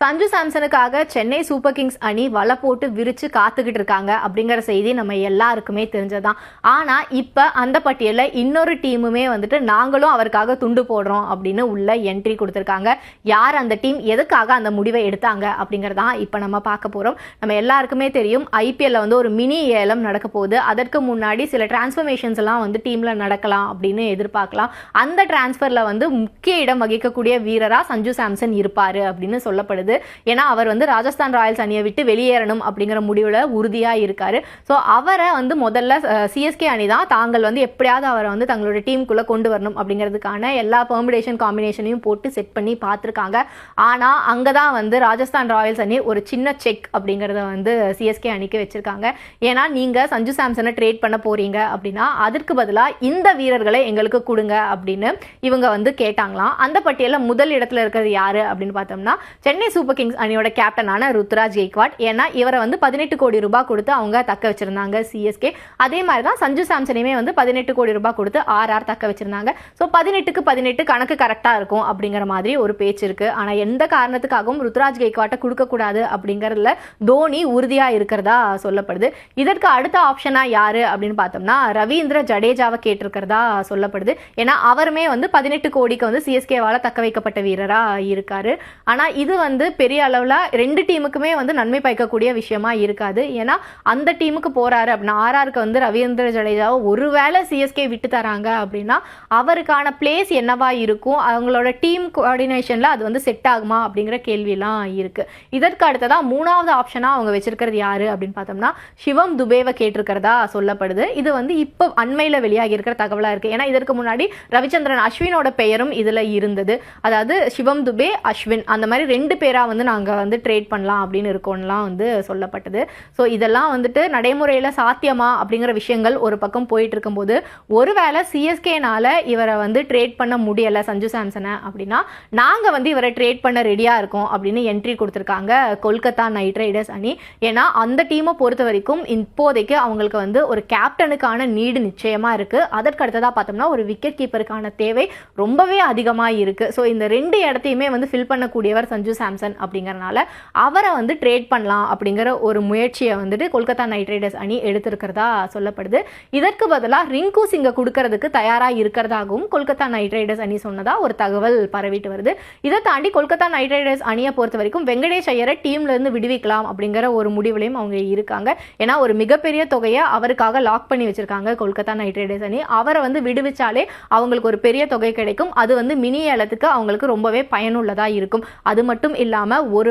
சஞ்சு சாம்சனுக்காக Chennai super Kings அணி வலை போட்டு விரிச்சு காத்துக்கிட்டு இருக்காங்க அப்படிங்கிற செய்தி நம்ம எல்லாருக்குமே தெரிஞ்சதான் ஆனால் இப்போ அந்த பட்டியலில் இன்னொரு டீமுமே வந்துட்டு நாங்களும் அவருக்காக துண்டு போடுறோம் அப்படின்னு உள்ள என்ட்ரி கொடுத்துருக்காங்க. யார் அந்த டீம்? எதுக்காக அந்த முடிவை எடுத்தாங்க அப்படிங்கிறதான் இப்போ நம்ம பார்க்க போகிறோம் நம்ம எல்லாருக்குமே தெரியும் ஐபிஎல்ல வந்து ஒரு மினி ஏலம் நடக்க போகுது. அதற்கு முன்னாடி சில டிரான்ஸ்ஃபர்மேஷன்ஸ் எல்லாம் வந்து டீமில் நடக்கலாம் அப்படின்னு எதிர்பார்க்கலாம். அந்த டிரான்ஸ்ஃபரில் வந்து முக்கிய இடம் வகிக்கக்கூடிய வீரராக சஞ்சு சாம்சன் இருப்பார் அப்படின்னு சொல்லப்படுது. ஏன்னா அவர் வந்து ராஜஸ்தான் ராயல்ஸ் அணியை விட்டு வெளியேறணும் அப்படிங்கிற முடிவில் உறுதியாக இருக்காரு. ஸோ அவரை வந்து முதல்ல சிஎஸ்கே அணி தான் தாங்கள் வந்து எப்படியாவது அவரை வந்து தங்களோட டீமுக்குள்ளே கொண்டு வரணும் அப்படிங்கிறதுக்கான எல்லா பெர்மிடேஷன் காம்பினேஷனையும் போட்டு செட் பண்ணி பார்த்துருக்காங்க. ஆனால் அங்கே தான் வந்து ராஜஸ்தான் ராயல்ஸ் அணி ஒரு சின்ன செக் அப்படிங்கிறத வந்து சிஎஸ்கே அணிக்கு வச்சுருக்காங்க. ஏன்னா நீங்கள் சஞ்சு சாம்சனை ட்ரேட் பண்ண போகிறீங்க அப்படின்னா அதற்கு பதிலாக இந்த வீரர்களை எங்களுக்கு கொடுங்க அப்படின்னு இவங்க வந்து கேட்டாங்களாம். அந்த பட்டியலில் முதல் இடத்துல இருக்கிறது யார் அப்படின்னு பார்த்தோம்னா சென்னை சூப்பர் கிங்ஸ் அணியோட கேப்டனான ருத்ராஜ் கெய்க்வாட் ஏன்னா இவரை வந்து பதினெட்டு கோடி ரூபாய் கொடுத்து அவங்க தக்க வச்சிருந்தாங்க சிஎஸ்கே அதே மாதிரி தான் சஞ்சு சாம்சனையுமே வந்து பதினெட்டு கோடி ரூபாய் கொடுத்து ஆர்ஆர் தக்க வச்சிருந்தாங்க. ஸோ பதினெட்டுக்கு பதினெட்டு கணக்கு கரெக்டாக இருக்கும் அப்படிங்கிற மாதிரி ஒரு பேச்சு இருக்கு. ஆனால் எந்த காரணத்துக்காகவும் ருத்ராஜ் கெய்க்வாட்டை கொடுக்கக்கூடாது அப்படிங்கிறதுல தோனி உறுதியாக இருக்கிறதா சொல்லப்படுது. இதற்கு அடுத்த ஆப்ஷனாக யார் அப்படின்னு பார்த்தோம்னா ரவீந்திர ஜடேஜாவை கேட்டிருக்கிறதா சொல்லப்படுது. ஏன்னா அவருமே வந்து பதினெட்டு கோடிக்கு வந்து சிஎஸ்கேவால் தக்க வைக்கப்பட்ட வீரராக இருக்காரு. ஆனால் இது வந்து பெரிய அளவில் ரெண்டு டீமுக்குமே வந்து நன்மை பயக்கக்கூடிய விஷயமா இருக்காது. ஏன்னா அந்த டீமுக்கு போறாரு அப்படின்னா ஆர்ஆருக்கு வந்து ரவீந்திர ஜடேஜாவை ஒருவேளை சிஎஸ்கே விட்டு தராங்க அப்படின்னா அவருக்கான பிளேஸ் என்னவா இருக்கும்? அவங்களோட டீம் கோஆர்டினேஷனில் அது வந்து செட் ஆகுமா? அப்படிங்கிற கேள்வியெல்லாம் இருக்கு. இதற்கு அடுத்ததாக மூணாவது ஆப்ஷனாக அவங்க வச்சிருக்கிறது யாரு அப்படின்னு பார்த்தோம்னா சிவம் துபேவை கேட்டிருக்கிறதா சொல்லப்படுது. இது வந்து இப்போ அண்மையில் வெளியாகி இருக்கிற தகவலாக இருக்குது ஏன்னா இதற்கு முன்னாடி ரவிச்சந்திரன் அஸ்வினோட பெயரும் இதில் இருந்தது. அதாவது சிவம் துபே அஸ்வின் அந்த மாதிரி ரெண்டு பேராக வந்து நாங்கள் வந்து ட்ரேட் பண்ணலாம் அப்படின்னு இருக்கோம்லாம் வந்து சொல்லப்பட்டது. ஸோ இதெல்லாம் வந்துட்டு நடைமுறையில் சாத்தியமா அப்படிங்கிற விஷயங்கள் ஒரு பக்கம் போயிட்டு இருக்கும்போது ஒருவேளை சிஎஸ்கேனால இவரை வந்து ட்ரேட் பண்ண முடியலை சஞ்சு சாம்சனை அப்படின்னா நாங்கள் வந்து இவரை ட்ரேட் பண்ண ரெடியாக இருக்கோம் அப்படின்னு என்ட்ரி கொடுத்துருக்காங்க கொல்கத்தா நைட் ரைடர்ஸ் அணி. ஏன்னா அந்த டீமை பொறுத்த வரைக்கும் இப்போதைக்கு அவங்களுக்கு வந்து ஒரு கேப்டனுக்கான நீடு நிச்சயமாக இருக்குது அதற்கு அடுத்ததாக பார்த்தோம்னா ஒரு விக்கெட் கீப்பருக்கான தேவை ரொம்பவே அதிகமாக இருக்குது ஸோ இந்த ரெண்டு இடத்தையுமே வந்து ஃபில் பண்ணக்கூடியவர் சஞ்சு சாம்சன் அப்படிங்கறனால அவரை வந்து ட்ரேட் பண்ணலாம் அப்படிங்கிற ஒரு முயற்சியை வந்துட்டு கொல்கத்தா நைட் ரைடர்ஸ் அணி எடுத்திருக்கிறதா சொல்லப்படுது. இதற்கு பதிலாக ரிங்கு சிங்கை கொடுக்கறதுக்கு தயாராக இருக்கிறதாகவும் கொல்கத்தா நைட் ரைடர்ஸ் அணி சொன்னதா ஒரு தகவல் பரவிட்டு வருது. இதை தாண்டி கொல்கத்தா நைட் ரைடர்ஸ் அணியை பொறுத்த வரைக்கும் வெங்கடேஷ் ஐயரை டீம்ல இருந்து விடுவிக்கலாம் அப்படிங்கிற ஒரு முடிவுலையும் அவங்க இருக்காங்க. ஏன்னா ஒரு மிகப்பெரிய தொகையை அவருக்காக லாக் பண்ணி வச்சிருக்காங்க கொல்கத்தா நைட் ரைடர்ஸ் அணி. அவரை வந்து விடுவிச்சாலே அவங்களுக்கு ஒரு பெரிய தொகை கிடைக்கும். அது வந்து மினி ஏலத்துக்கு அவங்களுக்கு ரொம்பவே பயனுள்ளதாக இருக்கும். அது மட்டும் இல்லை இல்லாமல் ஒரு